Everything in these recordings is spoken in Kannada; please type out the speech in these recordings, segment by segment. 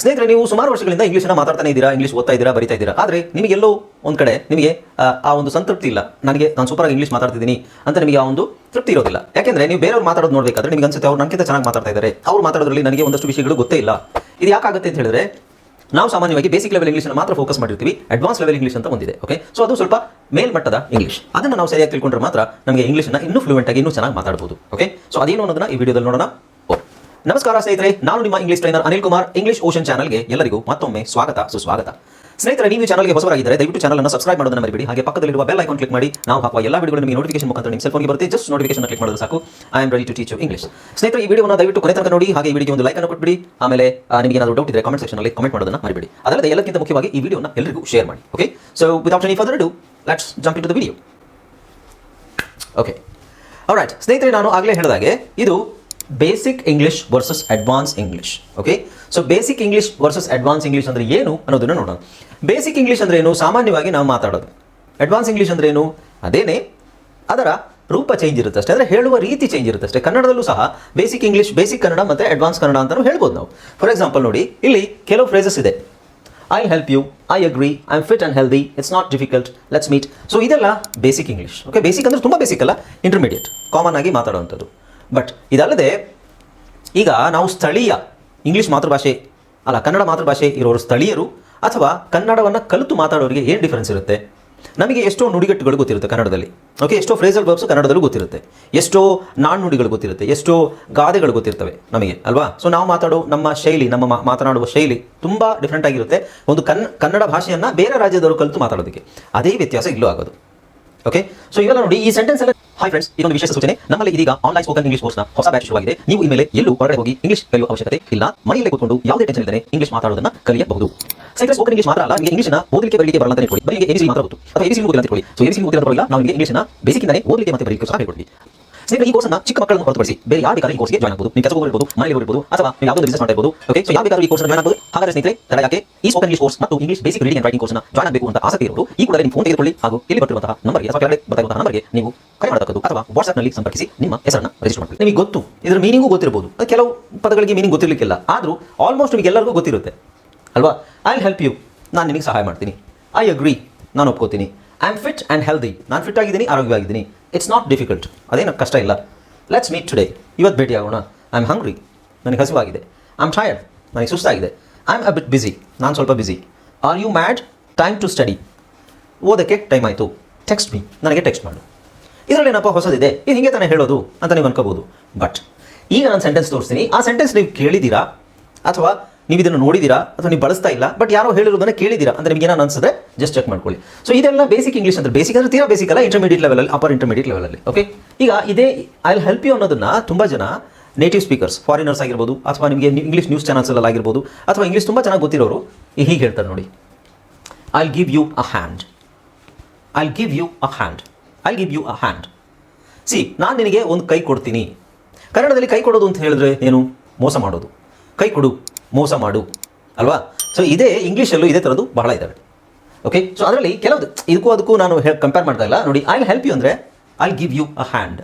ಸ್ನೇಹಿತರೆ ನೀವು ಸುಮಾರು ವರ್ಷಗಳಿಂದ ಇಂಗ್ಲೀಷನ್ನ ಮಾತಾಡ್ತಾನೆ ಇದ್ದೀರಾ ಇಂಗ್ಲೀಷ್ ಓದ್ತಾ ಇದ್ದೀರಾ ಬರಿತಾ ಇದ್ದೀರಾ? ಆದರೆ ನಿಮಗೆಲ್ಲೋ ಒಂದು ಕಡೆ ನಿಮಗೆ ಆ, ಒಂದು ಸಂತೃಪ್ತಿ ಇಲ್ಲ. ನನಗೆ ನಾನು ಸೂಪರಾಗಿ ಇಂಗ್ಲೀಷ್ ಮಾತಾಡ್ತಿದ್ದೀನಿ ಅಂತ ನಿಮಗೆ ಆ ಒಂದು ತೃಪ್ತಿ ಇರೋದಿಲ್ಲ. ಯಾಕೆಂದ್ರೆ ನೀವು ಬೇರೆಯವ್ರು ಮಾತಾಡೋದು ನೋಡಬೇಕಾದ್ರೆ ನಿಮಗೆ ಅನ್ಸುತ್ತೆ ಅವ್ರು ನನಗಿಂತ ಚೆನ್ನಾಗಿ ಮಾತಾಡ್ತಾ ಇದ್ದಾರೆ ಅವ್ರು ಮಾತಾಡೋದ್ರಲ್ಲಿ ನನಗೆ ಒಂದಷ್ಟು ವಿಷಯಗಳು ಗೊತ್ತೇ ಇಲ್ಲ. ಇದು ಯಾಕಾಗುತ್ತೆ ಅಂತ ಹೇಳಿದ್ರೆ ನಾವು ಸಾಮಾನ್ಯವಾಗಿ ಬೇಸಿಕ್ ಲೆವೆಲ್ ಇಂಗ್ಲೀಷ್ ಮಾತ್ರ ಫೋಕಸ್ ಮಾಡಿರ್ತೀವಿ. ಅಡ್ವಾನ್ಸ್ ಲೆವೆಲ್ ಇಂಗ್ಲೀಷ್ ಅಂತ ಒಂದಿದೆ ಓಕೆ ಸೊ ಅದು ಸ್ವಲ್ಪ ಮೇಲ್ಮಟ್ಟದ ಇಂಗ್ಲೀಷ್ ಅದನ್ನು ನಾವು ಸರಿಯಾಗಿ ತಿಳ್ಕೊಂಡ್ರೆ ಮಾತ್ರ ನಮಗೆ ಇಂಗ್ಲೀಷ್ನ ಇನ್ನೂ ಫ್ಲೂಯೆಂಟ್ ಆಗಿ ಇನ್ನೂ ಚೆನ್ನಾಗಿ ಮಾತಾಡಬಹುದು ಓಕೆ ಸೊ ಅದೇನು ಅನ್ನೋದನ್ನ ಈ ವಿಡಿಯೋದಲ್ಲಿ ನೋಡೋಣ. ನಮಸ್ಕಾರ ಸ್ನೇಹಿತರೆ, ನಾನು ನಿಮ್ಮ English trainer Anil Kumar. English ocean ಚಾನಲ್ಗೆ ಎಲ್ಲರಿಗೂ ಮತ್ತೊಮ್ಮೆ ಸ್ವಾಗತ, ಸುಸ್ವಾಗತ. ಸ್ನೇಹಿತರೆ, ನೀವು ಚಾನಲ್ಗೆ ಹೊಸವರಾಗಿದ್ದರೆ ದಯವಿಟ್ಟು ಚಾನಲ್ ಅನ್ನು ಸಬ್ಸ್ಕ್ರೈಬ್ ಮಾಡೋದನ್ನ ಮರಿಬೇಡಿ. ಹಾಗೆ ಪಕ್ಕದಲ್ಲಿರುವ ಬೆಲ್ ಐಕಾನ್ ಕ್ಲಿಕ್ ಮಾಡಿ. ನಾವು ಹಾಕುವ ಎಲ್ಲ ವಿಡಿಯೋಗಳು ನಿಮಗೆ ನೋಟಿಫಿಕೇಶನ್ ಮುಖಾಂತರ ನಿಮ್ಮ ಸೆಲ್ಫೋನ್ಗೆ ಬರುತ್ತೆ. ಜಸ್ಟ್ ನೋಟಿಫಿಕೇಶನ್ ಕ್ಲಿಕ್ ಮಾಡೋದು ಸಾಕು. I am ready to teach you English ಸ್ನೇಹಿತರೆ, ಈ ವಿಡಿಯೋನ ದಯವಿಟ್ಟು ಕೊನೆ ತನಕ ನೋಡಿ. ಹಾಗೆ ಈ ವಿಡಿಯೋ ಒಂದು ಲೈಕ್ ಅನ್ನು ಕೊಟ್ಬಿಡಿ. ಆಮೇಲೆ ನಿಮಗೆ ಏನಾದರೂ ಡೌಟ್ ಇದ್ರೆ ಕಾಮೆಂಟ್ ಸೆಕ್ಷನ್ ಅಲ್ಲಿ ಕಾಮೆಂಟ್ ಮಾಡೋದನ್ನ ಮರಿಬೇಡಿ. ಅದಲ್ಲದೆ ಎಲ್ಲಕ್ಕಿಂತ ಮುಖ್ಯವಾಗಿ ಈ ವಿಡಿಯೋನ ಎಲ್ಲರಿಗೂ ಶೇರ್ ಮಾಡಿ. Okay so without any further do let's jump into the video okay right ಸ್ನೇಹಿತರೆ, ನಾನು ಆಗಲೇ ಹೇಳಿದಾಗೆ, ಇದು basic English versus advance English okay so basic English versus advance English ಅಂದ್ರೆ ಏನು ಅನ್ನೋದನ್ನ ನೋಡೋಣ. ಬೇಸಿಕ್ ಇಂಗ್ಲಿಷ್ ಅಂದ್ರೆ ಏನು? ಸಾಮಾನ್ಯವಾಗಿ ನಾವು ಮಾತಾಡೋದು. ಅಡ್ವಾನ್ಸ್ ಇಂಗ್ಲಿಷ್ ಅಂದ್ರೆ ಏನು? ಅದೇನೇ? ಅದರ ರೂಪ ಚೇಂಜ್ ಇರುತ್ತೆ ಅಷ್ಟೇ. ಅಂದರೆ ಹೇಳುವ ರೀತಿ ಚೇಂಜ್ ಇರುತ್ತೆ ಅಷ್ಟೇ. ಕನ್ನಡದಲ್ಲೂ ಸಹ ಬೇಸಿಕ್ ಇಂಗ್ಲಿಷ್ ಬೇಸಿಕ್ ಕನ್ನಡ ಮತ್ತು ಅಡ್ವಾನ್ಸ್ ಕನ್ನಡ ಅಂತಲೂ ಹೇಳ್ಬೋದು ನಾವು. ಫಾರ್ ಎಕ್ಸಾಂಪಲ್ ನೋಡಿ, ಇಲ್ಲಿ ಕೆಲವು ಫ್ರೇಸಸ್ ಇದೆ. I help you I agree I am fit and healthy it's not difficult let's meet so ಇದೆಲ್ಲ ಬೇಸಿಕ್ ಇಂಗ್ಲಿಷ್ ಓಕೆ ಬೇಸಿಕ್ ಅಂದರೆ ತುಂಬ ಬೇಸಿಕ್ ಅಲ್ಲ ಇಂಟರ್ಮೀಡಿಯೇಟ್ ಕಾಮನ್ ಆಗಿ ಮಾತಾಡುವಂಥದ್ದು. ಬಟ್ ಇದಲ್ಲದೆ, ಈಗ ನಾವು ಸ್ಥಳೀಯ ಇಂಗ್ಲೀಷ್ ಮಾತೃಭಾಷೆ, ಅಲ್ಲ, ಕನ್ನಡ ಮಾತೃಭಾಷೆ ಇರೋರು ಸ್ಥಳೀಯರು, ಅಥವಾ ಕನ್ನಡವನ್ನು ಕಲಿತು ಮಾತಾಡೋರಿಗೆ ಏನು ಡಿಫರೆನ್ಸ್ ಇರುತ್ತೆ? ನಮಗೆ ಎಷ್ಟೋ ನುಡಿಗಟ್ಟುಗಳು ಗೊತ್ತಿರುತ್ತೆ ಕನ್ನಡದಲ್ಲಿ. ಓಕೆ ಎಷ್ಟೋ ಫ್ರೇಸಲ್ ವರ್ಬ್ಸ್ ಕನ್ನಡದಲ್ಲೂ ಗೊತ್ತಿರುತ್ತೆ. ಎಷ್ಟೋ ನಾಣ್ಣುಡಿಗಳು ಗೊತ್ತಿರುತ್ತೆ. ಎಷ್ಟೋ ಗಾದೆಗಳು ಗೊತ್ತಿರ್ತವೆ ನಮಗೆ, ಅಲ್ವಾ? ಸೊ ನಾವು ಮಾತಾಡೋ ನಮ್ಮ ಶೈಲಿ, ನಮ್ಮ ಮಾತನಾಡುವ ಶೈಲಿ ತುಂಬ ಡಿಫ್ರೆಂಟ್ ಆಗಿರುತ್ತೆ. ಒಂದು ಕನ್, ಕನ್ನಡ ಭಾಷೆಯನ್ನು ಬೇರೆ ರಾಜ್ಯದವರು ಕಲಿತು ಮಾತಾಡೋದಕ್ಕೆ. ಅದೇ ವ್ಯತ್ಯಾಸ ಇಲ್ಲೂ ಆಗೋದು. ಓಕೆ ಸೊ ಇವೆಲ್ಲ ನೋಡಿ ಈ ಸೆಂಟೆನ್ಸ್ ಎಲ್ಲ ಹಾಯ್ ಫ್ರೆಂಡ್ಸ್ ಇದೊಂದು ವಿಶೇಷ ಸೂಚನೆ. ನಮ್ಮಲ್ಲಿ ಇದೀಗ ಆನ್ಲೈನ್ ಸ್ಪೋಕನ್ ಇಂಗ್ಲಿಷ್ ಕೋರ್ಸ್ನ ಹೊಸ ಬ್ಯಾಚ್ ಶುರುವಾಗಿದೆ. ನೀವು ಇನ್ಮೇಲೆ ಎಲ್ಲೂ ಹೊರಗಡೆ ಹೋಗಿ ಇಂಗ್ಲಿಷ್ ಕಲಿಯುವ ಅವಶ್ಯಕತೆ ಇಲ್ಲ. ಮನೆಯಲ್ಲೇ ಕೂತ್ಕೊಂಡು ಯಾವುದೇ ಟೆನ್ಷನ್ ಇಲ್ಲದೆ ಇಂಗ್ಲಿಷ್ ಮಾತಾಡೋದನ್ನ ಕಲಿಯಬಹುದು. ಸೈನ್ಸ್ ಸ್ಪೋಕನ್ ಇಂಗ್ಲಿಷ್ ಮಾತ್ರ ಅಲ್ಲ, ನಿಮಗೆ ಇಂಗ್ಲಿಷ್ನ ಓದಲಿಕ್ಕೆ ಬರಲಿಕ್ಕೆ ಬರಲ್ಲ ಅಂತ ಹೇಳಿ ಬರೀ ಎಬಿಸಿ ಮಾತ್ರ ಗೊತ್ತು ಅಥವಾ ಎಬಿಸಿ ಓದಿಲ್ಲ ಅಂತ ಹೇಳಿ ಸೊ ಎಬಿಸಿ ಓದಿಲ್ಲ ಪರವಾಗಿಲ್ಲ ನಾವು ನಿಮಗೆ ಇಂಗ್ಲಿಷ್ನ ಬೇಸಿಕ್ಕಿಂದಲೇ ಓದಲಿಕ್ಕೆ ಮತ್ತೆ ಬರಲಿಕ್ಕೆ ಸಹ ಹೇಳ್ಕೊಡ್ತೀವಿ. ಸ್ನೇಹಿತರೆ ಈ ಕೋರ್ಸ್ನ ಚಿಕ್ಕ ಮಕ್ಕಳನ್ನು ಹೊರತುಪಡಿಸಿ ಬೇರೆ ಯಾರು ಬೇಕಾದ್ರೆ ಈ ಕೋರ್ಸ್ಗೆ ಜಾಯ್ನ್ ಆಗಬಹುದು ನೀವು ಕೆಲಸ ಹೋಗಿರ್ಬೋದು ಮನೆಯಲ್ಲಿ ಹೋಗಿರ್ಬೋದು ಅಥವಾ ನೀವು ಯಾವುದೋ ಬಿಸಿನೆಸ್ ಮಾಡ್ತಾ ಇರ್ಬೋದು. ಓಕೆ ಸೊ ಯಾವ ಬೇಕಾದ್ರೂ ಈ ಕೋರ್ಸ್ ಜಾಯ್ನ್ ಆಗಬಹುದು ಹಾಗಾದ್ರೆ ಸ್ನೇಹಿತರೆ ತಡ ಯಾಕೆ ಈ ಸ್ಪೋಕನ್ ಇಂಗ್ಲಿಷ್ ಕೋರ್ಸ್ ಮತ್ತು English basic reading and writing ಕೋರ್ಸ್ನ ಜಾಯ್ನ್ ಆಗಬೇಕು ಅಂತ ಆಸಕ್ತಿ ಇರಬಹುದು ಈ ಕೂಡ ನಿಮ್ಮ ಫೋನ್ ತೆಗೆದುಕೊಳ್ಳಿ ಹಾಗೂ ಇಲ್ಲಿ ಬರ್ತಿರುವಂತಹ ನಂಬರ್ಗೆ ಅಥವಾ ಕೆಳಗಡೆ ಬರ್ತಾ ನಂಬರ್ಗೆ ನೀವು ಕರೆ ಮಾಡತಕ್ಕದ್ದು ಅಥವಾ ವಾಟ್ಸ್ಆಪ್ನಲ್ಲಿ ಸಂಪರ್ಕಿಸಿ ನಿಮ್ಮ ಹೆಸರನ್ನ ರಿಜಿಸ್ಟರ್ ಮಾಡಿ ನಿಮಗೆ ಗೊತ್ತು. ಇದರ ಮೀನಿಂಗು ಗೊತ್ತಿರಬಹುದು ಕೆಲವು ಪದಗಳಿಗೆ ಮೀನಿಂಗ್ ಗೊತ್ತಿರಲಿಕ್ಕಿಲ್ಲ. ಆದರೂ ಆಲ್ಮೋಸ್ಟ್ ನಿಮಗೆ ಎಲ್ಲರಿಗೂ ಗೊತ್ತಿರುತ್ತೆ. ಅಲ್ವಾ? ಐ ಹೆಲ್ಪ್ ಯು ನಾನು ನಿಮಗೆ ಸಹಾಯ ಮಾಡ್ತೀನಿ. ಐ ಅಗ್ರಿ ನಾನು ಒಪ್ಕೋತೀನಿ. I am fit and healthy ನಾನು ಫಿಟ್ ಆಗಿದ್ದೀನಿ ಆರೋಗ್ಯವಾಗಿದ್ದೀನಿ. ಇಟ್ಸ್ ನಾಟ್ ಡಿಫಿಕಲ್ಟ್ ಅದೇನು ಕಷ್ಟ ಇಲ್ಲ. ಲೆಟ್ಸ್ ಮೀಟ್ ಟುಡೇ ಇವತ್ತು ಭೇಟಿ ಆಗೋಣ ಐ ಆಮ್ ಹಂಗ್ರಿ ನನಗೆ ಹಸಿವಾಗಿದೆ. ಐ ಆಮ್ ಟಯರ್ಡ್ ನನಗೆ ಸುಸ್ತಾಗಿದೆ. I am a bit busy ನಾನು ಸ್ವಲ್ಪ busy are you mad time to study ಓದೋಕ್ಕೆ ಟೈಮ್ ಆಯಿತು. ಟೆಕ್ಸ್ಟ್ ಮೀ ನನಗೆ ಟೆಕ್ಸ್ಟ್ ಮಾಡು. ಇದರಲ್ಲಿ ಏನಪ್ಪ ಹೊಸದಿದೆ? ಇದು ಹಿಂಗೆ ತಾನೇ ಹೇಳೋದು ಅಂತ ನೀವು ಅನ್ಕೋಬೋದು ಬಟ್ ಈಗ ನಾನು ಸೆಂಟೆನ್ಸ್ ತೋರಿಸ್ತೀನಿ. ಆ ಸೆಂಟೆನ್ಸ್ ನೀವು ಕೇಳಿದ್ದೀರಾ? ಅಥವಾ ನೀವು ಇದನ್ನು ನೋಡಿದ್ದೀರಾ ಅಥವಾ ನೀವು ಬಳಸ್ತಾ ಇಲ್ಲ ಬಟ್ ಯಾರೋ ಹೇಳಿರೋದನ್ನ ಕೇಳಿದ್ದೀರಾ ಅಂದ್ರೆ ನಿಮಗೆ ಏನಾದ್ರು ಅನ್ಸುತ್ತೆ ಜಸ್ಟ್ ಚೆಕ್ ಮಾಡ್ಕೊಳ್ಳಿ. ಸೊ ಇದೆಲ್ಲ ಬೇಸಿಕ್ ಇಂಗ್ಲೀಷ್ ಅಂದ್ರೆ ಬೇಸಿಕ್ ಅಂದ್ರೆ ತೀರಾ ಬೇಸಿಕ್ ಅಲ್ಲ ಇಂಟರ್ಮೀಡಿಯೇಟ್ ಲೆವೆಲಲ್ಲಿ ಅಪರ್ ಇಂಟರ್ಮೀಡಿಯೇಟ್ ಲೆವೆಲಲ್ಲಿ ಓಕೆ ಈಗ ಇದೇ ಐ ಹೆಲ್ಪ್ ಯು ಅನ್ನೋದನ್ನ ತುಂಬ ಜನ ನೇಟಿವ್ ಸ್ಪೀಕರ್ಸ್ ಫಾರಿನರ್ಸ್ ಆಗಿರ್ಬೋದು, ಅಥವಾ ನಿಮಗೆ ಇಂಗ್ಲೀಷ್ ನ್ಯೂಸ್ ಚಾನಲ್ಸಲ್ಲಿ ಆಗಿರ್ಬೋದು, ಅಥವಾ ಇಂಗ್ಲೀಷ್ ತುಂಬ ಚೆನ್ನಾಗಿ ಗೊತ್ತಿರೋರು, ಹೀಗೆ ಹೇಳ್ತಾರೆ ನೋಡಿ. I give you a hand I give you a hand I give you a hand see ನಾನು ನಿನಗೆ ಒಂದು ಕೈ ಕೊಡ್ತೀನಿ. ಕನ್ನಡದಲ್ಲಿ ಕೈ ಕೊಡೋದು ಅಂತ ಹೇಳಿದ್ರೆ ಏನು? ಮೋಸ ಮಾಡೋದು. ಕೈ ಕೊಡು. ಮೋಸ ಮಾಡು, ಅಲ್ವಾ? ಸೊ ಇದೇ ಇಂಗ್ಲೀಷಲ್ಲೂ ಇದೇ ಥರದ್ದು ಬಹಳ ಇದ್ದಾವೆ ಓಕೆ ಸೊ ಅದರಲ್ಲಿ ಕೆಲವು ಇದಕ್ಕೂ ಅದಕ್ಕೂ ನಾನು ಕಂಪೇರ್ ಮಾಡ್ತಾ ಇಲ್ಲ. ನೋಡಿ ಐ ಹೆಲ್ಪ್ ಯು ಅಂದರೆ I give you a hand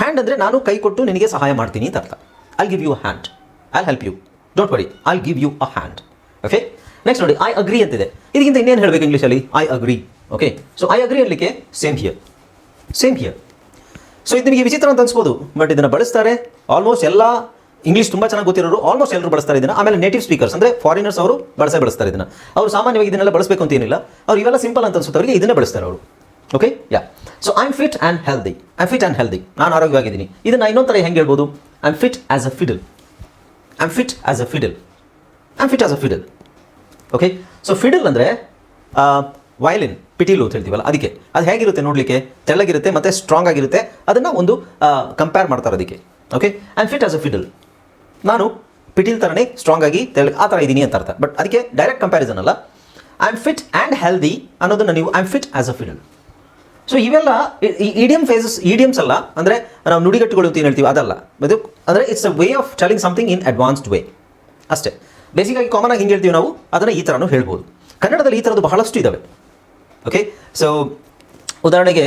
hand ಅಂದರೆ ನಾನು ಕೈ ಕೊಟ್ಟು ನಿನಗೆ ಸಹಾಯ ಮಾಡ್ತೀನಿ ಅಂತ ಅರ್ಥ. I give you a hand I help you don't worry I give you a hand okay next ನೋಡಿ ಐ ಅಗ್ರಿ ಅಂತಿದೆ. ಇದಕ್ಕಿಂತ ಇನ್ನೇನು ಹೇಳಬೇಕು ಇಂಗ್ಲೀಷಲ್ಲಿ I agree okay so I agree ಅನ್ಲಿಕ್ಕೆ same here same here so ಇದು ನಿಮಗೆ ವಿಚಿತ್ರ ಅಂತ ಅನ್ಸ್ಬೋದು ಬಟ್ ಇದನ್ನು ಬಳಸ್ತಾರೆ ಆಲ್ಮೋಸ್ಟ್ ಎಲ್ಲ ಇಂಗ್ಲೀಷ್ ತುಂಬ ಚೆನ್ನಾಗಿ ಗೊತ್ತಿರೋರು ಆಲ್ಮೋಸ್ಟ್ ಎಲ್ಲರೂ ಬಳಸ್ತಾರೆ ಇದನ್ನು. ಆಮೇಲೆ ನೇಟಿವ್ ಸ್ಪೀಕರ್ಸ್ ಅಂದರೆ ಫಾರಿನರ್ಸ್ ಅವರು ಬಳಸೇ ಬಳಸ್ತಾರೆ ಇದನ್ನು. ಅವರು ಸಾಮಾನ್ಯವಾಗಿ ಇದನ್ನೆಲ್ಲ ಬಳಸಬೇಕು ಅಂತ ಏನಿಲ್ಲ. ಅವ್ರು ಇವೆಲ್ಲ ಸಿಂಪಲ್ ಅಂತ ಅನ್ಸುತ್ತೆ. ಅವರಿಗೆ ಇದನ್ನೇ ಬಳಸ್ತಾರೆ ಅವರು. Okay yeah so I am fit and healthy I fit and healthy ನಾನು ಆರೋಗ್ಯವಾಗಿದ್ದೀನಿ. ಇದನ್ನು ಇನ್ನೊಂದು ಥರ ಹೆಂಗೆ ಹೇಳ್ಬೋದು? I am fit as a fiddle I am fit as a fiddle I am fit as a fiddle okay so fiddle ಅಂದರೆ ವಯಲಿನ್ ಪಿಟೀಲು ಅಂತ ಹೇಳ್ತೀವಲ್ಲ, ಅದಕ್ಕೆ. ಅದು ಹೇಗಿರುತ್ತೆ ನೋಡಲಿಕ್ಕೆ? ತೆಳ್ಳಗಿರುತ್ತೆ ಮತ್ತು ಸ್ಟ್ರಾಂಗ್ ಆಗಿರುತ್ತೆ. ಅದನ್ನು ಒಂದು ಕಂಪೇರ್ ಮಾಡ್ತಾರೆ ಅದಕ್ಕೆ. Okay I am fit as a fiddle ನಾನು ಪಿಟೀಲ್ ಥರನೇ ಸ್ಟ್ರಾಂಗ್ ಆಗಿ ತೆರಳಿ ಆ ಥರ ಇದ್ದೀನಿ ಅಂತ ಅರ್ಥ. ಬಟ್ ಅದಕ್ಕೆ ಡೈರೆಕ್ಟ್ ಕಂಪ್ಯಾರಿಸನ್ ಅಲ್ಲ. I am fit and healthy ಅನ್ನೋದನ್ನು ನೀವು I am fit as a fiddle so ಇವೆಲ್ಲ ಇಡಿಯಮ್ ಫೇಸಸ್ ಇಡಿಯಮ್ಸ್ ಅಲ್ಲ. ಅಂದರೆ ನಾವು ನುಡಿಗಟ್ಟುಗಳು ಅಂತ ಹೇಳ್ತೀವಿ? ಅದಲ್ಲ. ಇದು ಅಂದರೆ it's a way of telling something in advanced way ಅಷ್ಟೇ. ಬೇಸಿಕಾಗಿ ಕಾಮನ್ ಆಗಿ ಹಿಂಗೆ ಹೇಳ್ತೀವಿ ನಾವು? ಅದನ್ನು ಈ ಥರನೂ ಹೇಳ್ಬೋದು. ಕನ್ನಡದಲ್ಲಿ ಈ ಥರದ್ದು ಬಹಳಷ್ಟು ಇದ್ದಾವೆ ಓಕೆ ಸೊ ಉದಾಹರಣೆಗೆ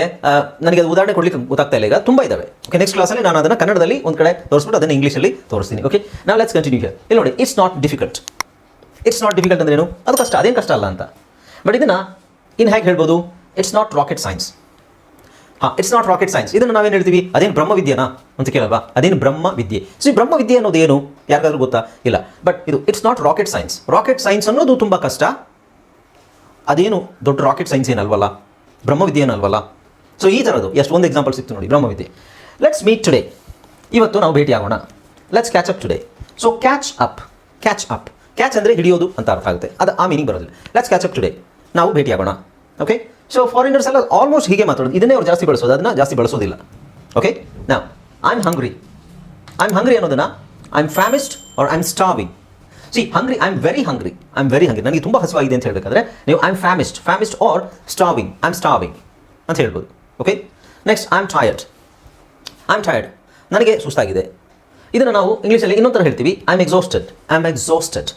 ನನಗೆ ಉದಾಹರಣೆ ಕೊಡ್ಲಿಕ್ಕೆ ಗೊತ್ತಾಗ್ತಾ ಇಲ್ಲ ಈಗ, ತುಂಬ ಇದಾವೆ. ಓಕೆ ನೆಕ್ಸ್ಟ್ ಕ್ಲಾಸಲ್ಲಿ ನಾನು ಅದನ್ನು ಕನ್ನಡದಲ್ಲಿ ಒಂದು ಕಡೆ ತೋರಿಸ್ಬಿಟ್ಟು ಅದನ್ನು ಇಂಗ್ಲೀಷಲ್ಲಿ ತೋರಿಸ್ತೀನಿ. ಓಕೆ ನಾವು ಲೆಟ್ಸ್ ಕಂಟಿನ್ಯೂ ಹಿಯರ್ ಇಲ್ಲಿ ನೋಡಿ it's not difficult it's not difficult ಅಂದ್ರೆ ಏನು? ಅದು ಕಷ್ಟ, ಅದೇನು ಕಷ್ಟ ಅಲ್ಲ ಅಂತ. ಬಟ್ ಇದನ್ನ ಇನ್ನು ಹೇಗೆ ಹೇಳ್ಬೋದು? ಇಟ್ಸ್ ನಾಟ್ ರಾಕೆಟ್ ಸೈನ್ಸ್ ಹಾಂ ಇಟ್ಸ್ ನಾಟ್ ರಾಕೆಟ್ ಸೈನ್ಸ್ ಇದನ್ನು ನಾವೇನು ಹೇಳ್ತೀವಿ? ಅದೇನು ಬ್ರಹ್ಮವಿದ್ಯೆನಾ? ಅಂತ ಕೇಳಲ್ವಾ? ಅದೇನು ಬ್ರಹ್ಮ ವಿದ್ಯೆ ಸೊ ಈ ಬ್ರಹ್ಮವಿದ್ಯೆ ಅನ್ನೋದು ಏನು? ಯಾರಿಗಾದ್ರೂ ಗೊತ್ತಾ? ಇಲ್ಲ. ಬಟ್ ಇದು it's not rocket science rocket science ಅನ್ನೋದು ತುಂಬ ಕಷ್ಟ. ಅದೇನು ದೊಡ್ಡ ರಾಕೆಟ್ ಸೈನ್ಸ್ ಏನಲ್ವಲ್ಲ? ಬ್ರಹ್ಮವಿದ್ಯೆ ಏನಲ್ವಲ್ಲ ಸೊ ಈ ಥರದ್ದು. ಎಷ್ಟು ಒಂದು ಎಕ್ಸಾಂಪಲ್ ಸಿಕ್ತು ನೋಡಿ, ಬ್ರಹ್ಮವಿದ್ಯೆ. ಲೆಟ್ಸ್ ಮೀಟ್ ಟುಡೇ ಇವತ್ತು ನಾವು ಭೇಟಿ ಆಗೋಣ. Let's catch up today so catch up catch up catch ಅಂದರೆ ಹಿಡಿಯೋದು ಅಂತ ಅರ್ಥ ಆಗುತ್ತೆ. ಅದು ಆ ಮೀನಿಂಗ್ ಬರೋದಿಲ್ಲ. ಲೆಟ್ಸ್ ಕ್ಯಾಚ್ ಅಪ್ ಟುಡೇ ನಾವು ಭೇಟಿ ಆಗೋಣ. ಓಕೆ ಸೊ ಫಾರಿನರ್ಸ್ ಎಲ್ಲ ಆಲ್ಮೋಸ್ಟ್ ಹೀಗೆ ಮಾತಾಡೋದು. ಇದನ್ನೇ ಅವ್ರು ಜಾಸ್ತಿ ಬಳಸೋದು, ಅದನ್ನ ಜಾಸ್ತಿ ಬಳಸೋದಿಲ್ಲ. ಓಕೆ ನಾ I am hungry I am hungry ಅನ್ನೋದನ್ನ I am famished or I am starving see hungry I am very hungry I am very hungry ನನಗೆ ತುಂಬ ಹಸುವಾಗಿದೆ ಅಂತ ಹೇಳಬೇಕಾದ್ರೆ ನೀವು I am famished famished or starving I am starving ಅಂತ ಹೇಳ್ಬೋದು. Okay next I am tired I am tired ನನಗೆ ಸುಸ್ತಾಗಿದೆ. ಇದನ್ನು ನಾವು ಇಂಗ್ಲೀಷಲ್ಲಿ ಇನ್ನೊಂಥರ ಥರ ಹೇಳ್ತೀವಿ. I am exhausted I am exhausted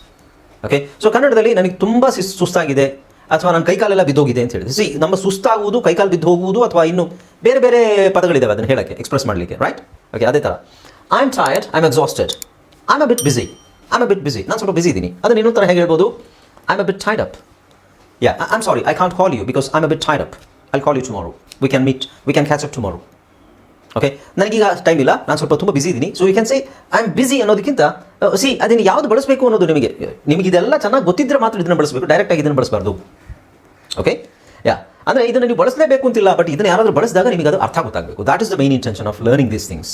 okay so ಕನ್ನಡದಲ್ಲಿ ನನಗೆ ತುಂಬ ಸಿಸ್- ಸುಸ್ತಾಗಿದೆ. ಅಥವಾ ನನ್ನ ಕೈಕಾಲೆಲ್ಲ ಬಿದ್ದೋಗಿದೆ ಅಂತ ಹೇಳಿದ್ರೆ. ಸಿ ನಮ್ಮ ಸುಸ್ತಾಗುವುದು, ಕೈಕಾಲು ಬಿದ್ದು ಹೋಗುವುದು ಅಥವಾ ಇನ್ನು ಬೇರೆ ಬೇರೆ ಪದಗಳಿದ್ದಾವೆ ಅದನ್ನು ಹೇಳೋಕ್ಕೆ ಎಕ್ಸ್ಪ್ರೆಸ್ ಮಾಡಲಿಕ್ಕೆ ರೈಟ್ ಓಕೆ ಅದೇ ಥರ I am tired I am exhausted I am a bit busy I bit busy ನಾನು ಸ್ವಲ್ಪ ಬಿಸಿ ಇದ್ದೀನಿ ಅದನ್ನು ಇನ್ನೊಂದು ಥರ ಹೇಗೆ ಹೇಳ್ಬೋದು? I a bit tied up yeah I am sorry I can't call you because I a bit tied up I call you tomorrow we can meet we can catch up tomorrow okay ನನಗೀಗ ಟೈಮ್ ಇಲ್ಲ. ನಾನು ಸ್ವಲ್ಪ ತುಂಬ ಬಿಸಿ ಇದ್ದೀನಿ so you can say I am busy ಅನ್ನೋದಕ್ಕಿಂತ ಸಿ ಅದನ್ನು ಯಾವುದು ಬಳಸಬೇಕು ಅನ್ನೋದು ನಿಮಗೆ ನಿಮಗೆ ಇದೆಲ್ಲ ಚೆನ್ನಾಗಿ ಗೊತ್ತಿದ್ದರೆ ಮಾತ್ರ ಇದನ್ನು ಬಳಸಬೇಕು. ಡೈರೆಕ್ಟಾಗಿ ಇದನ್ನು ಬಳಸಬಾರ್ದು. ಓಕೆ ಯಾ ಅಂದರೆ ಇದನ್ನು ನೀವು ಬಳಸಲೇಬೇಕು ಅಂತಿಲ್ಲ ಬಟ್ ಇದನ್ನು ಯಾರಾದರೂ ಬಳಸಿದಾಗ ನಿಮಗೆ ಅದು ಅರ್ಥ ಗೊತ್ತಾಗಬೇಕು that is the main intention of learning these things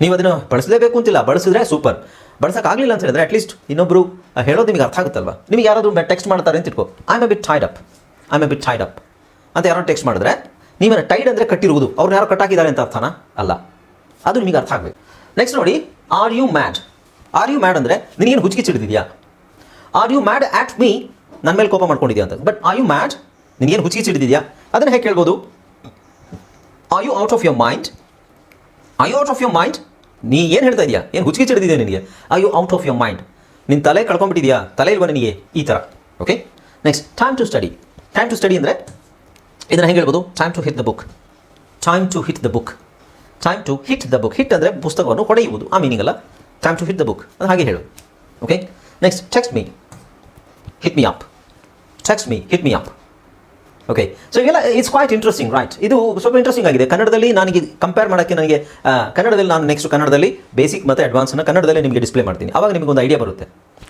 ನೀವು ಅದನ್ನು ಬಳಸಲೇಬೇಕು ಅಂತಿಲ್ಲ, ಬಳಸಿದ್ರೆ ಸೂಪರ್ ಬಳಸೋಕ್ಕಾಗಲಿಲ್ಲ ಅಂತ ಹೇಳಿದ್ರೆ ಅಟ್ಲೀಸ್ಟ್ ಇನ್ನೊಬ್ಬರು ಹೇಳೋದು ನಿಮಗೆ ಅರ್ಥ ಆಗುತ್ತಲ್ವಾ? ನಿಮಗೆ ಯಾರಾದರೂ ಟೆಕ್ಸ್ಟ್ ಮಾಡ್ತಾರೆ ಅಂತ ಇಟ್ಕೋ. I a bit tied up I a bit tied up ಅಂತ ಯಾರೋ ಟೆಕ್ಸ್ಟ್ ಮಾಡಿದ್ರೆ ನೀವೇನು ಟೈಡ್ ಅಂದರೆ ಕಟ್ಟಿರುವುದು. ಅವ್ರನ್ನ ಯಾರೋ ಕಟ್ಟಾಕಿದ್ದಾರೆ ಅಂತ ಅರ್ಥನಾ? ಅಲ್ಲ. ಅದು ನಿಮಗೆ ಅರ್ಥ ಆಗಬೇಕು. ನೆಕ್ಸ್ಟ್ ನೋಡಿ are you mad are you mad ಅಂದರೆ ನಿನಗೇನು ಹುಚ್ಚಿಗೆ ಚಿಡಿದಿದೆಯಾ are you mad at me ನನ್ನ ಮೇಲೆ ಕೋಪ ಮಾಡ್ಕೊಂಡಿದ್ಯಾ ಅಂತ. ಬಟ್ ಆರ್ ಯು ಮ್ಯಾಡ್ ನಿನಗೇನು ಹುಚ್ಚಿಗೆ ಚಿಡಿದಿದೆಯಾ ಅದನ್ನು ಹೇಗೆ ಕೇಳ್ಬೋದು? Are you out of your mind I out of your mind ನೀ ಏನು ಹೇಳ್ತಾ ಇದೆಯಾ? ಏನು ಹುಚ್ಚಿಗೆ ಚಿಡಿದಿದೆ ನಿನಗೆ? Are you out of your mind ನಿನ್ನ ತಲೆ ಕಳ್ಕೊಂಡ್ಬಿಟ್ಟಿದ್ಯಾ? ತಲೆ ಇಲ್ವಾ ನಿನಗೆ? ಈ ಥರ okay next time to study time to study ಅಂದರೆ ಇದನ್ನು ಹೆಂಗೆ ಹೇಳ್ಬೋದು? Time to hit the book time to hit the book time to hit the book hit ಅಂದರೆ ಪುಸ್ತಕವನ್ನು ಹೊಡೆಯುವುದು. ಆ ಮೀನಿಂಗ್ ಅಲ್ಲ? Time to hit the book ಅದು ಹಾಗೆ ಹೇಳು. Okay next text me hit me up text me hit me up okay so ಇವೆಲ್ಲ ಇಟ್ಸ್ ಕ್ವೈಟ್ ಇಂಟ್ರೆಸ್ಟಿಂಗ್ ರೈಟ್ ಇದು ಸ್ವಲ್ಪ ಇಂಟ್ರೆಸ್ಟಿಂಗ್ ಆಗಿದೆ. ಕನ್ನಡದಲ್ಲಿ ನನಗೆ ಕಂಪೇರ್ ಮಾಡೋಕ್ಕೆ ನನಗೆ ಕನ್ನಡದಲ್ಲಿ ನಾನು ನೆಕ್ಸ್ಟ್ ಕನ್ನಡದಲ್ಲಿ ಬೇಸಿಕ್ ಮತ್ತು ಅಡ್ವಾನ್ಸನ್ನು ಕನ್ನಡದಲ್ಲಿ ನಿಮಗೆ ಡಿಸ್ಪ್ಲೇ ಮಾಡ್ತೀನಿ. ಆವಾಗ ನಿಮಗೆ ಒಂದು ಐಡಿಯಾ ಬರುತ್ತೆ.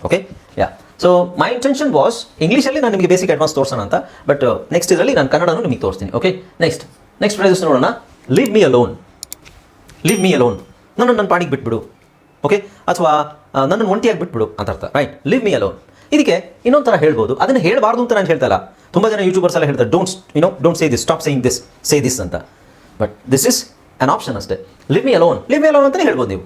Okay yeah so my intention was ಇಂಗ್ಲೀಷಲ್ಲಿ ನಾನು ನಿಮಗೆ ಬೇಸಿಕ್ ಅಡ್ವಾನ್ಸ್ ತೋರಿಸೋಣ ಅಂತ ಬಟ್ ನೆಕ್ಸ್ಟ್ ಇದರಲ್ಲಿ ನಾನು ಕನ್ನಡನೂ ನಿಮಗೆ ತೋರಿಸ್ತೀನಿ. ಓಕೆ ನೆಕ್ಸ್ಟ್ ನೆಕ್ಸ್ಟ್ ಪ್ರೈಸಸ್ ನೋಡೋಣ. Leave me alone leave me alone ನನ್ನನ್ನು ನನ್ನ ಪಾಡಿಗೆ ಬಿಟ್ಬಿಡು. ಓಕೆ ಅಥವಾ ನನ್ನನ್ನು ಒಂಟಿಯಾಗಿ ಬಿಟ್ಬಿಡು ಅಂತ ಅರ್ಥ ರೈಟ್ ಲೀವ್ ಮೀ ಅಲೋನ್ ಇದಕ್ಕೆ ಇನ್ನೊಂದು ಥರ ಹೇಳ್ಬೋದು. ಅದನ್ನು ಹೇಳಬಾರ್ದು ಅಂತ ನಾನು ಹೇಳ್ತಾ ಇಲ್ಲ ತುಂಬ ಜನ ಯೂಟ್ಯೂಬರ್ಸ್ ಎಲ್ಲ ಹೇಳ್ತಾರೆ don't you know don't say this stop saying this say this ಅಂತ. But this is an option ಅಷ್ಟೇ. Leave me alone leave me alone ಅಂತಲೇ ಹೇಳ್ಬೋದು ನೀವು.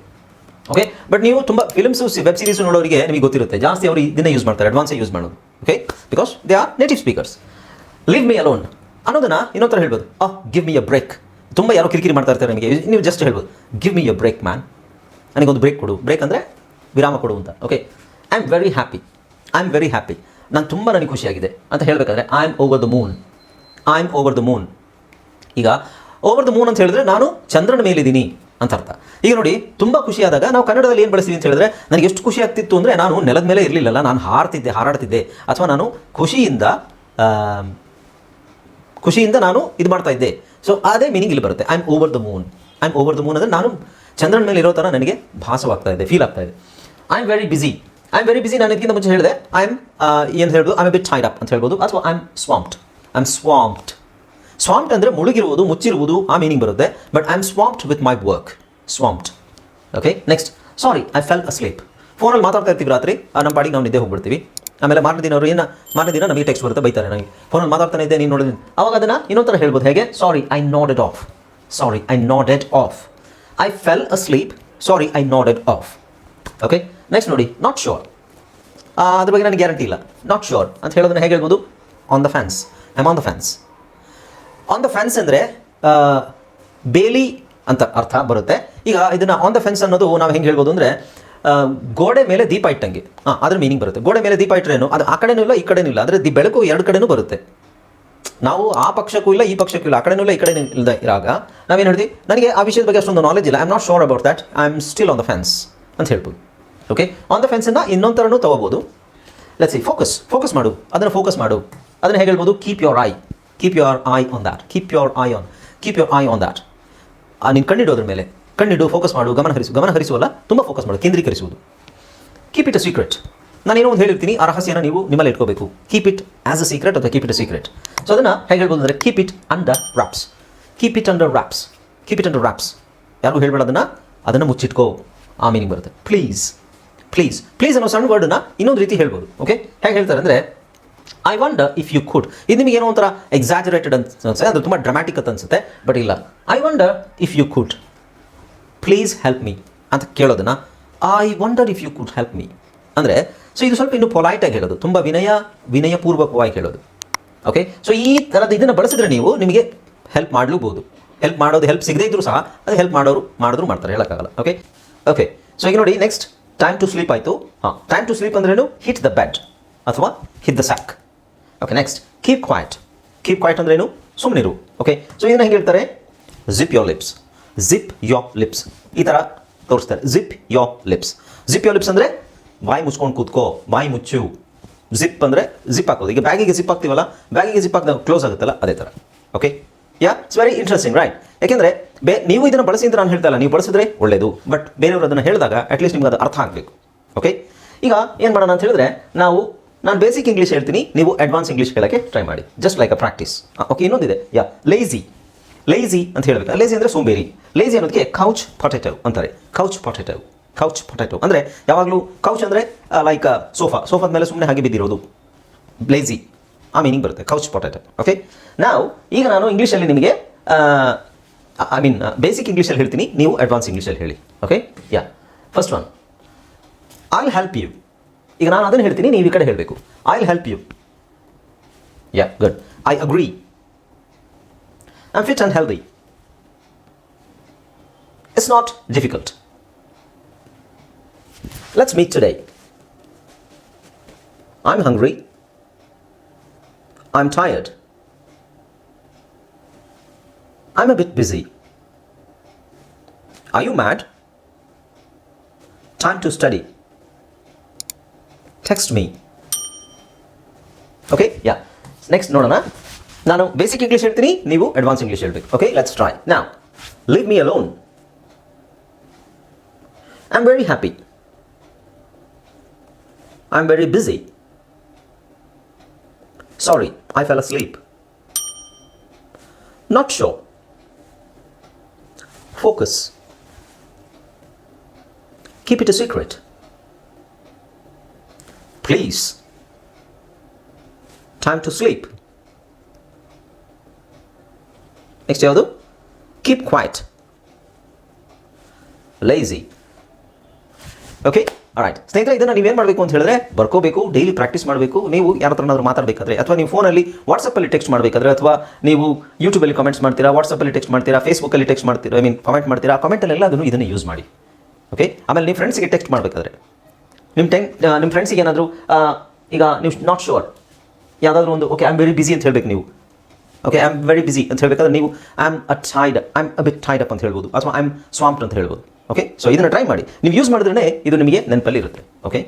ಓಕೆ ಬಟ್ ನೀವು ತುಂಬ ಫಿಲ್ಮ್ಸು ವೆಬ್ ಸೀರೀಸ್ ನೋಡೋರಿಗೆ ನಿಮಗೆ ಗೊತ್ತಿರುತ್ತೆ. ಜಾಸ್ತಿ ಅವರು ಇದನ್ನೇ ಯೂಸ್ ಮಾಡ್ತಾರೆ ಅಡ್ವಾನ್ಸೇ ಯೂಸ್ ಮಾಡೋದು. Okay because they are native speakers leave me alone ಅನ್ನೋದನ್ನ ಇನ್ನೊಂಥರ ಥರ ಹೇಳ್ಬೋದು. ಆ ಗಿವ್ ಮಿ ಅ ಬ್ರೇಕ್ ತುಂಬ ಯಾರೋ ಕಿರಿಕಿರಿ ಮಾಡ್ತಾ ಇರ್ತಾರೆ ನಿಮಗೆ. ನೀವು ಜಸ್ಟ್ ಹೇಳ್ಬೋದು give me a break man ನನಗೊಂದು ಬ್ರೇಕ್ ಕೊಡು. ಬ್ರೇಕ್ ಅಂದರೆ ವಿರಾಮ ಕೊಡು ಅಂತ. Okay I am very happy I am very happy ನಾನು ತುಂಬ ನನಗೆ ಖುಷಿಯಾಗಿದೆ ಅಂತ ಹೇಳಬೇಕಾದ್ರೆ I am over the moon I am over the moon ಈಗ ಓವರ್ ದ ಮೂನ್ ಅಂತ ಹೇಳಿದ್ರೆ ನಾನು ಚಂದ್ರನ ಮೇಲಿದ್ದೀನಿ ಅಂತ ಅರ್ಥ. ಈಗ ನೋಡಿ, ತುಂಬ ಖುಷಿಯಾದಾಗ ನಾವು ಕನ್ನಡದಲ್ಲಿ ಏನು ಬಳಸ್ತೀವಿ ಅಂತ ಹೇಳಿದ್ರೆ, ನನಗೆ ಎಷ್ಟು ಖುಷಿ ಆಗ್ತಿತ್ತು ಅಂದರೆ ನಾನು ನೆಲದ ಮೇಲೆ ಇರಲಿಲ್ಲಲ್ಲ, ನಾನು ಹಾರ್ತಿದ್ದೆ ಹಾರಾಡ್ತಿದ್ದೆ ಅಥವಾ ನಾನು ಖುಷಿಯಿಂದ ಖುಷಿಯಿಂದ ನಾನು ಇದು ಮಾಡ್ತಾ ಇದ್ದೆ. ಸೊ ಅದೇ ಮೀನಿಂಗ್ ಇಲ್ಲಿ ಬರುತ್ತೆ. I am over the moon I am over the moon ಅಂದರೆ ನಾನು ಚಂದ್ರನ ಮೇಲೆ ಇರೋ ಥರ ನನಗೆ ಭಾಸವಾಗ್ತಾ ಇದೆ ಫೀಲ್ ಆಗ್ತಾ ಇದೆ. I am very busy I am very busy ನಾನು ಇದಕ್ಕಿಂತ ಮುಂಚೆ ಹೇಳಿದೆ. ಐ ಆಮ್ ಏನು ಹೇಳ್ಬೋದು. ಐ ಬಿಟ್ ಟೈಡ್ ಅಪ್ ಅಂತ ಹೇಳ್ಬೋದು. ಅಥವಾ I am swamped I am swamped swamped ಅಂದರೆ ಮುಳುಗಿರುವುದು, ಮುಚ್ಚಿರುವುದು ಆ ಮೀನಿಂಗ್ ಬರುತ್ತೆ. But I am swamped with my work swamped okay next sorry I fell asleep ಫೋನಲ್ಲಿ ಮಾತಾಡ್ತಾ ಇರ್ತೀವಿ ರಾತ್ರಿ. ನಮ್ಮ ಪಾಡಿಗೆ ನಾವು ನಿದ್ದೆ ಹೋಗ್ಬಿಡ್ತೀವಿ. ಆಮೇಲೆ ಮಾರನೇ ದಿನ ಅವರು ಏನು ಮಾರನೇ ದಿನ ನಮಗೆ ಟೆಕ್ಸ್ಟ್ ಬರುತ್ತೆ, ಬೈತಾರೆ ನನಗೆ ಫೋನಲ್ಲಿ ಮಾತಾಡ್ತಾನೆ ಇದ್ದೆ, ನೀನು ನೋಡಿದ್ದೀನಿ ಅವಾಗ ಅದನ್ನು ಇನ್ನೊಂದು ಥರ ಹೇಳ್ಬೋದು. ಹೇಗೆ? Sorry I nod off sorry I nod off I fell asleep sorry I nod off okay next ನೋಡಿ ನಾಟ್ ಶೋರ್ ಅದ್ರ ಬಗ್ಗೆ ನನಗೆ ಗ್ಯಾರಂಟಿ ಇಲ್ಲ. ನಾಟ್ ಶೋರ್ ಅಂತ ಹೇಳೋದನ್ನ ಹೇಗೆ ಹೇಳ್ಬೋದು? On the fence I'm on the fence on the fence ಅಂದರೆ ಬೇಲಿ ಅಂತ ಅರ್ಥ ಬರುತ್ತೆ. ಈಗ ಇದನ್ನ ಆನ್ ದ ಫೆನ್ಸ್ ಅನ್ನೋದು ನಾವು ಹೆಂಗೆ ಹೇಳ್ಬೋದು ಅಂದರೆ ಗೋಡೆ ಮೇಲೆ ದೀಪ ಇಟ್ಟಂಗೆ. ಹಾಂ ಅದ್ರ ಮೀನಿಂಗ್ ಬರುತ್ತೆ. ಗೋಡೆ ಮೇಲೆ ದೀಪ ಇಟ್ಟರೇನು ಅದು ಆ ಕಡೆನೂ ಇಲ್ಲ, ಈ ಕಡೆನೂ ಇಲ್ಲ. ಅಂದರೆ ದಿ ಬೆಳಕು ಎರಡು ಕಡೆನೂ ಬರುತ್ತೆ. ನಾವು ಆ ಪಕ್ಷಕ್ಕೂ ಇಲ್ಲ, ಈ ಪಕ್ಷಕ್ಕೂ ಇಲ್ಲ, ಆ ಕಡೆನೂ ಇಲ್ಲ, ಈ ಕಡೆ ಇಲ್ಲದ ಇರಾಗ ನಾವೇನು ಹೇಳ್ತೀವಿ? ನನಗೆ ಆ ವಿಷಯದ ಬಗ್ಗೆ ಅಷ್ಟೊಂದು ನಾಲೆಜ್ ಇಲ್ಲ. I am not sure about that I am still on the fence ಅಂತ ಹೇಳ್ಬೋದು. ಓಕೆ ಆನ್ ದ ಫೆನ್ಸನ್ನು ಇನ್ನೊಂದು ಥರನೂ ತೊಗೋಬೋದು. ಲೆಟ್ಸ್ ಸಿ ಫೋಕಸ್ ಫೋಕಸ್ ಮಾಡು. ಅದನ್ನು ಫೋಕಸ್ ಮಾಡು. ಅದನ್ನು ಹೇಗೆ ಹೇಳ್ಬೋದು? Keep your eye keep your eye on that keep your eye on keep your eye on that ನೀನು ಕಣ್ಣಿಡು ಅದ್ರ ಮೇಲೆ. ಕಣ್ಣಿಡು ಫೋಕಸ್ ಮಾಡು, ಗಮನ ಹರಿಸು. ಗಮನ ಹರಿಸುವಲ್ಲ, ತುಂಬ ಫೋಕಸ್ ಮಾಡು, ಕೇಂದ್ರೀಕರಿಸುವುದು. ಕೀಪ್ ಇಟ್ ಅ ಸೀಕ್ರೆಟ್ ನಾನೇನೋ ಒಂದು ಹೇಳಿರ್ತೀನಿ, ಆ ರಹಸ್ಯನ ನೀವು ನಿಮ್ಮಲ್ಲಿ ಇಟ್ಕೋಬೇಕು. Keep it as a secret ಅಥವಾ keep it a secret so ಅದನ್ನು ಹೇಗೆ ಹೇಳ್ಬೋದು ಅಂದರೆ keep it under wraps keep it under wraps keep it under wraps ಯಾರಿಗೂ ಹೇಳ್ಬೇಡ ಅದನ್ನು? ಅದನ್ನು ಮುಚ್ಚಿಟ್ಕೋ. ಆ ಮೀನಿಂಗ್ ಬರುತ್ತೆ. ಪ್ಲೀಸ್ ಪ್ಲೀಸ್ ಪ್ಲೀಸ್ ಅನ್ನೋ ಸಣ್ಣ ವರ್ಡನ್ನ ಇನ್ನೊಂದು ರೀತಿ ಹೇಳ್ಬೋದು ಓಕೆ ಹೇಗೆ ಹೇಳ್ತಾರೆ ಅಂದರೆ I wonder if you could ಇದು ನಿಮಗೆ ಏನೋ ಒಂಥರ ಎಕ್ಸಾಜರೇಟೆಡ್ ಅನ್ಸುತ್ತೆ ಅದು ತುಂಬ ಡ್ರಾಮ್ಯಾಟಿಕ್ ಅಂತ ಅನ್ಸುತ್ತೆ ಬಟ್ ಇಲ್ಲ. I wonder if you could please help me ಅಂತ ಕೇಳೋದನ್ನ I wonder if you could help me ಅಂದರೆ ಸೊ ಇದು ಸ್ವಲ್ಪ ಇನ್ನು ಪೊಲೈಟಾಗಿ ಹೇಳೋದು, ತುಂಬ ವಿನಯ, ವಿನಯಪೂರ್ವಕವಾಗಿ ಹೇಳೋದು ಓಕೆ ಸೊ ಈ ಥರದ ಇದನ್ನು ಬಳಸಿದ್ರೆ ನೀವು ನಿಮಗೆ ಹೆಲ್ಪ್ ಮಾಡಲೂಬಹುದು ಹೆಲ್ಪ್ ಮಾಡೋದು ಹೆಲ್ಪ್ ಸಿಗದೇ ಇದ್ರೂ ಸಹ, ಅದು ಹೆಲ್ಪ್ ಮಾಡೋರು, ಮಾಡಿದ್ರು ಮಾಡ್ತಾರೆ, ಹೇಳೋಕ್ಕಾಗಲ್ಲ ಓಕೆ ಓಕೆ ಸೊ ಈಗ ನೋಡಿ ನೆಕ್ಸ್ಟ್ ಟೈಮ್ ಟು ಸ್ಲೀಪ್ ಆಯಿತು. ಹಾಂ ಟೈಮ್ ಟು ಸ್ಲೀಪ್ ಅಂದ್ರೇನು? ಹಿಟ್ ದ ಬೆಡ್ ಅಥವಾ hit the sack okay next keep quiet keep quiet ಅಂದ್ರೇನು? ಸುಮ್ಮನಿರು ಓಕೆ ಸೊ ಇದನ್ನ ಹೆಂಗೆ ಹೇಳ್ತಾರೆ? Zip your lips zip your lips ಈ ಥರ ತೋರಿಸ್ತಾರೆ. Zip your lips zip your lips ಅಂದರೆ ಬಾಯಿ ಮುಚ್ಕೊಂಡು ಕೂತ್ಕೋ, ಬಾಯಿ ಮುಚ್ಚು. ಜಿಪ್ ಅಂದರೆ ಜಿಪ್ ಹಾಕೋದು. ಈಗ ಬ್ಯಾಗಿಗೆ ಜಿಪ್ ಹಾಕ್ತೀವಲ್ಲ, ಬ್ಯಾಗಿಗೆ ಜಿಪ್ ಹಾಕಿದಾಗ ಕ್ಲೋಸ್ ಆಗುತ್ತಲ್ಲ, ಅದೇ ಥರ okay yeah it's very interesting right ಯಾಕೆಂದರೆ ಬೇ ನೀವು ಇದನ್ನು ಬಳಸಿ ಅಂತ ನಾನು ಹೇಳ್ತಾ ಇಲ್ಲ. ನೀವು ಬಳಸಿದ್ರೆ ಒಳ್ಳೆಯದು ಬಟ್ ಬೇರೆಯವರು ಅದನ್ನು ಹೇಳಿದಾಗ ಅಟ್ಲೀಸ್ಟ್ ನಿಮ್ಗೆ ಅದು ಅರ್ಥ ಆಗಬೇಕು. ಓಕೆ ಈಗ ಏನು ಮಾಡೋಣ ಅಂತ ಹೇಳಿದ್ರೆ ನಾವು ನಾನು ಬೇಸಿಕ್ ಇಂಗ್ಲೀಷ್ ಹೇಳ್ತೀನಿ. ನೀವು ಅಡ್ವಾನ್ಸ್ ಇಂಗ್ಲೀಷ್ ಹೇಳೋಕ್ಕೆ ಟ್ರೈ ಮಾಡಿ. Just like a practice okay ಇನ್ನೊಂದಿದೆ. ಯಾ ಲೇಜಿ ಲೇಜಿ ಅಂತ ಹೇಳಬೇಕು. ಲೇಜಿ ಅಂದರೆ ಸೋಂಬೇರಿ. ಲೇಜಿ ಅನ್ನೋದಕ್ಕೆ ಕೌಚ್ ಪೊಟೆಟೋ ಅಂತಾರೆ. ಕೌಚ್ ಪೊಟೆಟೋ ಕೌಚ್ ಪೊಟೆಟೋ ಅಂದರೆ ಯಾವಾಗಲೂ ಕೌಚ್ ಅಂದರೆ ಲೈಕ್ ಸೋಫಾ ಸೋಫಾದ ಮೇಲೆ ಸುಮ್ಮನೆ ಹಾಗೆ ಬಿದ್ದಿರೋದು. ಲೇಜಿ ಆ ಮೀನಿಂಗ್ ಬರುತ್ತೆ. ಕೌಚ್ ಪೊಟೆಟೋ ಓಕೆ ನಾವು ಈಗ ನಾನು ಇಂಗ್ಲೀಷಲ್ಲಿ ನಿಮಗೆ ಐ ಮೀನ್ ಬೇಸಿಕ್ ಇಂಗ್ಲೀಷಲ್ಲಿ ಹೇಳ್ತೀನಿ, ನೀವು ಅಡ್ವಾನ್ಸ್ ಇಂಗ್ಲೀಷಲ್ಲಿ ಹೇಳಿ okay yeah first one I help you ಈಗ ನಾನು ಅದನ್ನು ಹೇಳ್ತೀನಿ, ನೀವು ಈ ಕಡೆ ಹೇಳಬೇಕು. I help you yeah good I agree I'm fit and healthy it's not difficult let's meet today I am hungry I'm tired. I'm a bit busy. Are you mad? Time to study. Text me. Okay yeah next ನೋಡೋಣ ನಾನು ಬೇಸಿಕ್ ಇಂಗ್ಲೀಷ್ ಹೇಳ್ತೀನಿ ನೀವು ಅಡ್ವಾನ್ಸ್ ಇಂಗ್ಲೀಷ್ ಹೇಳ್ಬೇಕು ಓಕೆ ಲೆಟ್ಸ್ ಟ್ರೈ ನಾವು leave me alone I am very happy I am very busy Sorry, I fell asleep. Not sure. Focus. Keep it a secret. Please. Time to sleep. Next ಯಾವುದು Keep quiet. Lazy. Okay Right ಸ್ನೇಹಿತರೆ, ಇದನ್ನು ನೀವೇನು ಮಾಡಬೇಕು ಅಂತ ಹೇಳಿದ್ರೆ, ಬರ್ಕೋಬೇಕು ಡೈಲಿ ಪ್ರಾಕ್ಟೀಸ್ ಮಾಡಬೇಕು, ನೀವು ಯಾರ ಹತ್ರನಾದ್ರೂ ಮಾತಾಡಬೇಕಾದ್ರೆ, ಅಥವಾ ನೀವು ಫೋನಲ್ಲಿ ವಾಟ್ಸಪ್ಪಲ್ಲಿ ಟೆಕ್ಸ್ಟ್ ಮಾಡಬೇಕಾದ್ರೆ, ಅಥವಾ ನೀವು ಯೂಟ್ಯೂಬಲ್ಲಿ ಕಮೆಂಟ್ಸ್ ಮಾಡ್ತೀರಾ ವಾಟ್ಸಪ್ಪಲ್ಲಿ ಟೆಕ್ಸ್ಟ್ ಮಾಡ್ತೀರಾ ಫೇಸ್ಬುಕ್ಕಲ್ಲಿ ಟೆಕ್ಸ್ಟ್ ಮಾಡ್ತೀರಾ ಐ ಮೀನ್ ಕಮೆಂಟ್ ಮಾಡ್ತೀರಾ ಕಮೆಂಟಲ್ಲೆಲ್ಲ ಅದನ್ನು ಇದನ್ನು ಯೂಸ್ ಮಾಡಿ. ಓಕೆ ಆಮೇಲೆ ನಿಮ್ಮ ಫ್ರೆಂಡ್ಸಿಗೆ ಟೆಕ್ಸ್ಟ್ ಮಾಡಬೇಕಾದ್ರೆ. ನಿಮ್ಮ ಟೆನ್ ನಿಮ್ಮ ಫ್ರೆಂಡ್ಸಿಗೆ ಏನಾದರೂ ಈಗ ನೀವು ನಾಟ್ ಶೋರ್ ಯಾವುದಾದ್ರೂ ಒಂದು okay I am very busy ಅಂತ ಹೇಳಬೇಕು ನೀವು. Okay I am very busy ಅಂತ ಹೇಳಬೇಕಾದ್ರೆ ನೀವು I am a tied I am a bit tied up ಅಂತ ಹೇಳ್ಬೋದು, ಅಥವಾ ಐ ಆಮ್ ಸ್ವಾಂಪ್ಟ್ ಅಂತ ಹೇಳ್ಬೋದು. ಓಕೆ ಸೊ ಇದನ್ನು ಟ್ರೈ ಮಾಡಿ. ನೀವು ಯೂಸ್ ಮಾಡಿದ್ರೆ ಇದು ನಿಮಗೆ ನೆನಪಲ್ಲಿ ಇರುತ್ತೆ okay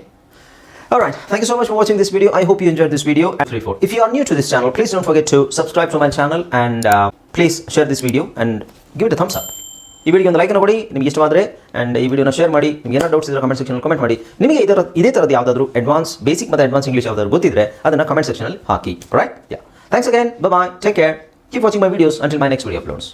Alright, thank you so much for watching this video. I hope you enjoyed this video. At 3 4. If you are new to this channel, please don't forget to subscribe to my channel and uh, please share this video and give it a thumbs up. ಈ ವಿಡಿಯೋ ಒಂದು ಲೈಕ್ನ ಕೊಡಿ ನಿಮಗೆ ಇಷ್ಟವಾದರೆ. ಆ್ಯಂಡ್ ಈ ವಿಡಿಯೋನ ಶೇರ್ ಮಾಡಿ ನಿಮ್ಗೆ ಏನಾದ್ರು ಡೌಟ್ಸ್ ಇದ್ದರೆ ಕಮೆಂಟ್ ಸೆಕ್ಷನ್ ಕಮೆಂಟ್ ಮಾಡಿ. ನಿಮಗೆ ಇದರ ಇದೇ ಥರದ ಯಾವುದಾದ್ರು ಅಡ್ವಾನ್ಸ್ ಬೇಸಿಕ್ ಮತ್ತು ಅಡ್ವಾನ್ಸ್ ಇಂಗ್ಲೀಷ್ ಯಾವ್ದಾದ್ರು ಗೊತ್ತಿದ್ರೆ ಅದನ್ನು ಕಮೆಂಟ್ ಸೆಕ್ಷನಲ್ಲಿ ಹಾಕಿ. Right yeah thanks again bye take care keep watching my videos until my next video uploads